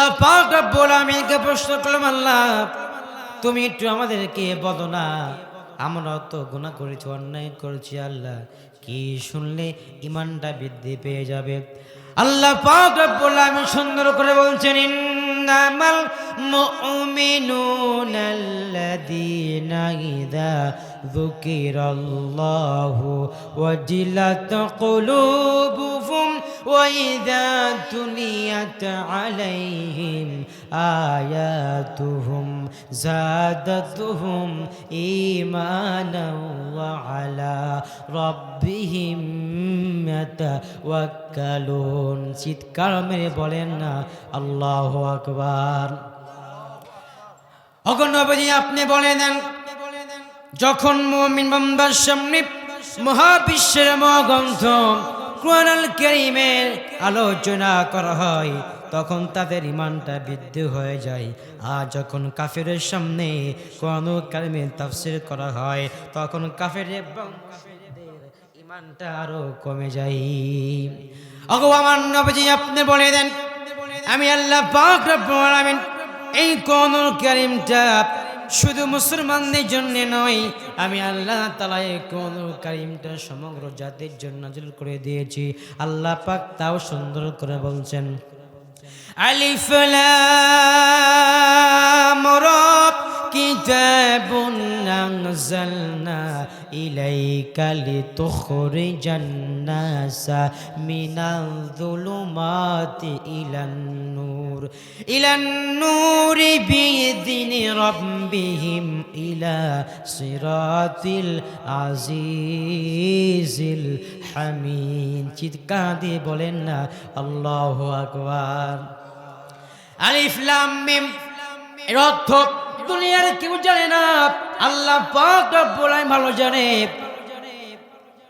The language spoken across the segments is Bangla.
আল্লাহ পাক রব্বুল আমিনকে প্রশ্ন করলাম, আল্লাহ, তুমি একটু আমাদেরকে বলো না, আমরা তো গুনাহ করেছি, অন্যায় করেছি, আল্লাহ, কি শুনলে ইমানটা বৃদ্ধি পেয়ে যাবে? আল্লাহ পাক রব্বুল আমিন সুন্দর করে বলছেন, ইন্নামাল মুমিনুনা আল্লাযীনা ইযা যুকিরাল্লাহু ওয়াজিলাত قلوبهم وإذا تليت عليهم آياتهم زادتهم إيمانا وعلى ربهم يتوكلون চিৎকার মেরে বলেন না আল্লাহ আকবার অগণবজি আপনি বলে দেন যখন মুমিন বান্দার সামনে মহাবিশ্বের মহাগ্রন্থ কোরআনুল কারীমের আলোচনা করা হয়, তখন তাদের ইমানটা বৃদ্ধি হয়ে যায়। আর যখন কাফেরের সামনে কোরআনুল কারীমের তাফসীর করা হয়, তখন কাফের এবং ইমানটা আরও কমে যায়। অগো আমার নবজি, আপনি বলে দেন, আমি আল্লাহ পাক রব্বুল আলামিন এই কোরআনুল কারীমটা শুধু মুসলমানদের জন্য নয়, আমি আল্লাহ তালা কোন কারিমটা সমগ্র জাতির জন্য নাজিল করে দিয়েছি। আল্লাহ পাক তাও সুন্দর করে বলছেন আলিফ লাম, রব কিতাবুন আনজালনা ইলাইকা লিতুখরিজান নাসা মিনাল যুলুমাতি ইলান নূর। ইলান নূরি বিদিনি রাব্বিহিম ইলা সিরাতিল আজিজিল হামিদ। চিৎকার দিয়ে বলেন না, আল্লাহু আকবার। আলিফ লাম মিম। এর অর্থ, দুনিয়ার কেউ জানে না, আল্লাহ পাক রব্বুল আলামিন ভালো জানে।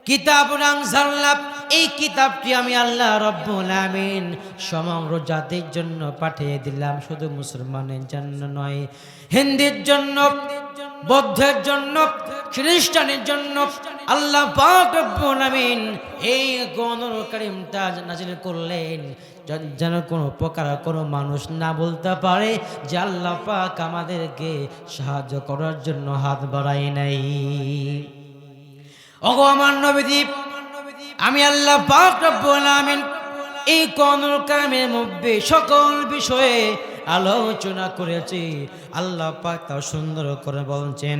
কিতাব আনজাল্লাহ এই কিতাবটি আমি আল্লাহ রব্বুল সমগ্র জাতির জন্য পাঠিয়ে দিলাম, শুধু মুসলমানের জন্য নয়, হিন্দির জন্য, বৌদ্ধের জন্য, খ্রিস্টানের জন্য। আল্লাহ পাক রব্বুল আমিন এই গণর কারিমটা নাজিল করলেন। যেন- কোনো প্রকার কোনো মানুষ না বলতে পারে যে আল্লাহ পাক আমাদেরকে সাহায্য করার জন্য হাত বাড়াই নাই। ওগো আমার নবীদ্বীপ আমি আল্লাহ পাক রব্বুল এই কোরআনুল কালামের মধ্যে সকল বিষয়ে আলোচনা করেছি। আল্লাহ পাক তাও সুন্দর করে বলছেন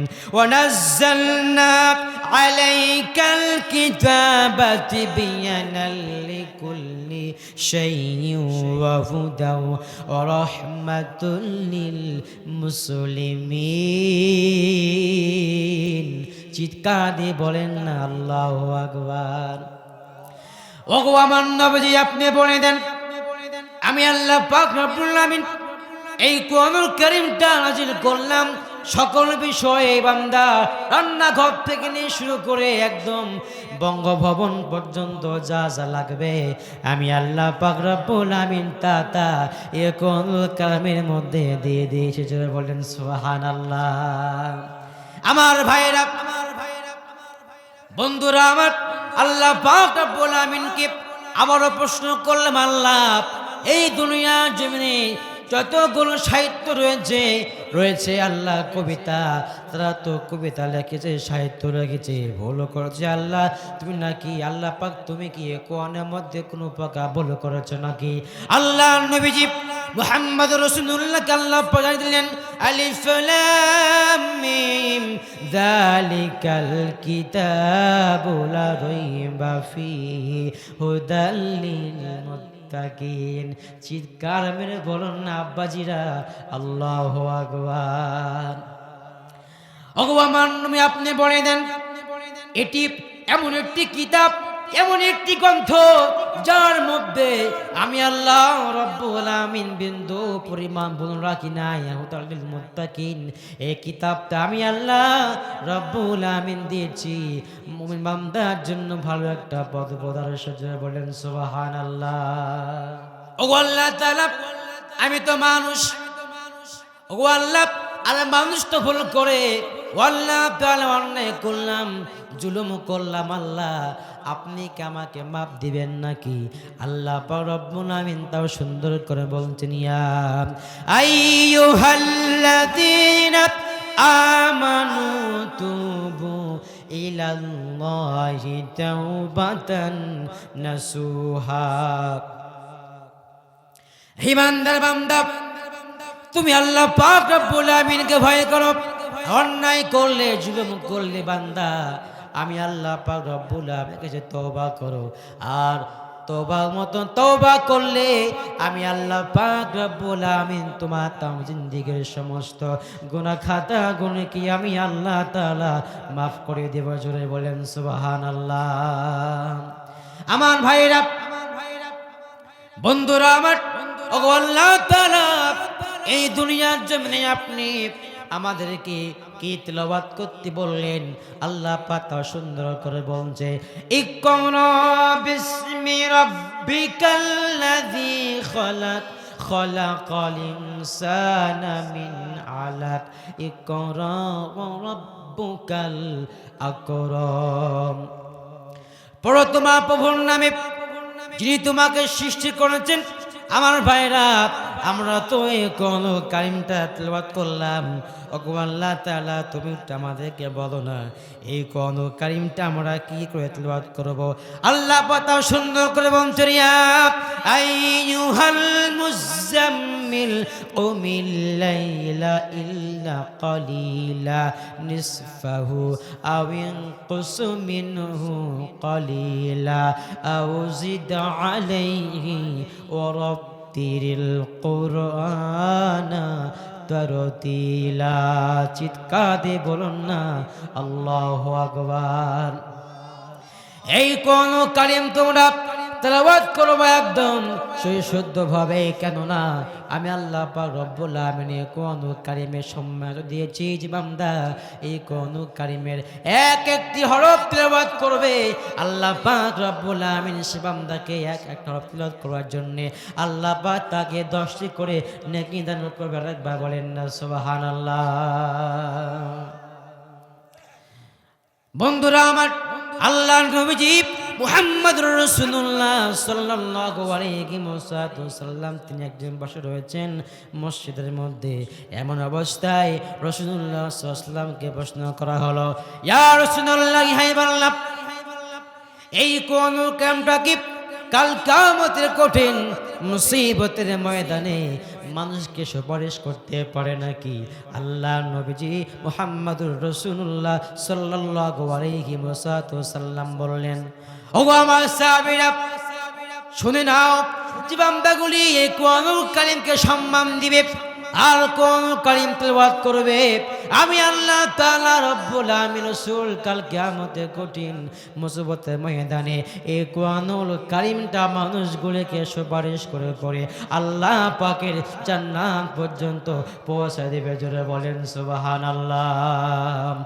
চিৎকার দিয়ে বলেন না, আল্লাহ আকবার। ওগো আমার নবজি, আপনি বলে দেন, আমি আল্লাহ পাক রব্বুল আমিন এই কোরআনুল কারীমটা নাজিল করলাম সকল বিষয়ে বান্দা রান্নাঘর থেকে নিয়ে শুরু করে একদম বঙ্গভবন পর্যন্ত যা যা লাগবে। আমি আল্লাহ পাক রব্বুল আমিন তা তা এ কোরআনুল কালামের মধ্যে দিয়ে দিয়েছে, জোরে বলেন সুবহানাল্লাহ। আমার ভাইরা আমার ভাইরা, বন্ধুরা আমার, আল্লাহ পাক রব্বুল আমিনকে আবারও প্রশ্ন করলাম, আল্লাহ, এই দুনিয়া জমিনে যতগুলো সাহিত্য রয়েছে রয়েছে আল্লাহ কবিতা, তারা তো কবিতা লিখেছে, সাহিত্য লিখেছে, ভুল করেছে আল্লাহ। তুমি নাকি আল্লাহ পাক, তুমি কি এ কোরআনের মধ্যে কোনো প্রকার ভুল করেছ নাকি? আল্লাহ নবীজি মুহাম্মদ রসুল্লাহ আল্লাহ প্রদান দিলেন, আলিফ লাম মিম, যালিকাল কিতাবু লা রাইবা লিল মুত্তাকিন চিৎকার মেরে বলুন না, আব্বাজিরা, আল্লাহ আকবার। ভগবান আপনি বলে দেন। এটি এমন একটি কিতাব, এমন একটি গ্রন্থ যার মধ্যে আমি আল্লাহ রব্বুল আমিন বিন্দু পরিমাণ ভুল রাখি নাই হুতালিল মুত্তাকিন। এই কিতাবটা আমি আল্লাহ রব্বুল আমিন দিয়েছি। মুমিন বান্দার জন্য ভালো একটা পদ প্রদর্শন বলেন, সুবহানাল্লাহ। ও আল্লাহ তাআলা, আমি তো মানুষ ও আল্লাহ, আর মানুষ তো ভুল করে আল্লাহ করলাম, জুলুম করলাম, আল্লাহ, আপনি কি আমাকে মাপ দিবেন নাকি? আল্লাহ রব্বুল তাও সুন্দর করে বলছেন আমানু তুবু ইলাল্লাহি বান্দা, তুমি আল্লাহ পাক রব্বুল আমিনকে ভয় করো। অন্যায় করলে, জুলুম করলে বান্দা, আমি আল্লাহ পাক রব্বুল আমিনের কাছে তওবা করো। আর তওবা মতন তওবা করলে আমি আল্লাহ পাক রব্বুল আমিন তোমার তাম জিন্দিগির সমস্ত গুনাহ খাতা গুণে কি আমি আল্লাহ তাআলা মাফ করে দেব। জোরে বলেন, সুবহানাল্লাহ। আমার ভাইরা, বন্ধুরা আমার আল্লাহ তাআলা, এই দুনিয়ার জমিনে আপনি আমাদেরকে কি তেলাওয়াত করতে বললেন? আল্লাহ পাতা সুন্দর করে বলছে তোমার প্রভুর নামে যিনি তোমাকে সৃষ্টি করেছেন, আমার ভাইরা আমরা তো এই কোন কালিমটা তেলবাদ করলাম আল্লাহ তালা তুমি আমাদেরকে বলো না, এই কোন কালিমটা আমরা কি করে তেলবাদ করব? আল্লাহ পাতা সুন্দর করে বঞ্চরিয়া ইল্লা কলিলা নিসফাহু আউিন কলিলা তিরিল কোরআনা তরতিলা চিৎকাদে বলুন না আল্লাহ আকবার। এই কোন কালিম তোমরা তেলাওয়াত করব একদম শুদ্ধ ভাবে কেননা আমি আল্লাহ পাক রব্বুল আমিনে কোন কারিমের সম্মান দিয়েছি যে বান্দা এই কোন কারিমের এক একটি হরফ তেলাওয়াত করবে। আল্লাহ পাক রব্বুল আমিন সে বান্দাকে এক একটা হরফ তেলাওয়াত করার জন্য আল্লাহ পাক তাকে দশটি করে নেকি দান করবে। আরেকবার বলেন না, সুবহানাল্লাহ। বন্ধুরা আমার আল্লাহ নবীজি মুহাম্মদ রসুল্লাহ ওয়াসাল্লাম, তিনি একজন বসে রয়েছেন মসজিদের মধ্যে। এমন অবস্থায় রসুল্লাহ সাল্লামকে প্রশ্ন করা হলো, ইয়া রসুল্লাহ হাই এই কোন কামটা কি কাল কামতের কঠিন মুসিবতের ময়দানে মানুষকে সুপারিশ করতে পারে নাকি? আল্লাহ নবীজি মোহাম্মদুর রসুল্লাহ সাল্লাল্লাহু আলাইহি ওয়াসাল্লাম বললেন, ওগো আমার সাহাবিরা, শুনে নাও জীবন্তাগুলি এই কালিমকে সম্মান দিবে আর কোন কারিম তেলবাদ করবে? আমি আল্লাহ তালা রব্বুল আমিন রসুল, কাল কেমতে কঠিন মুসিবতের ময়দানে এই কোয়ানুল কারিমটা মানুষগুলিকে সুপারিশ করে করে আল্লাহ পাকের জান্নাত পর্যন্ত পৌঁছে দেবে। জোরে বলেন, সুবহানাল্লাহ।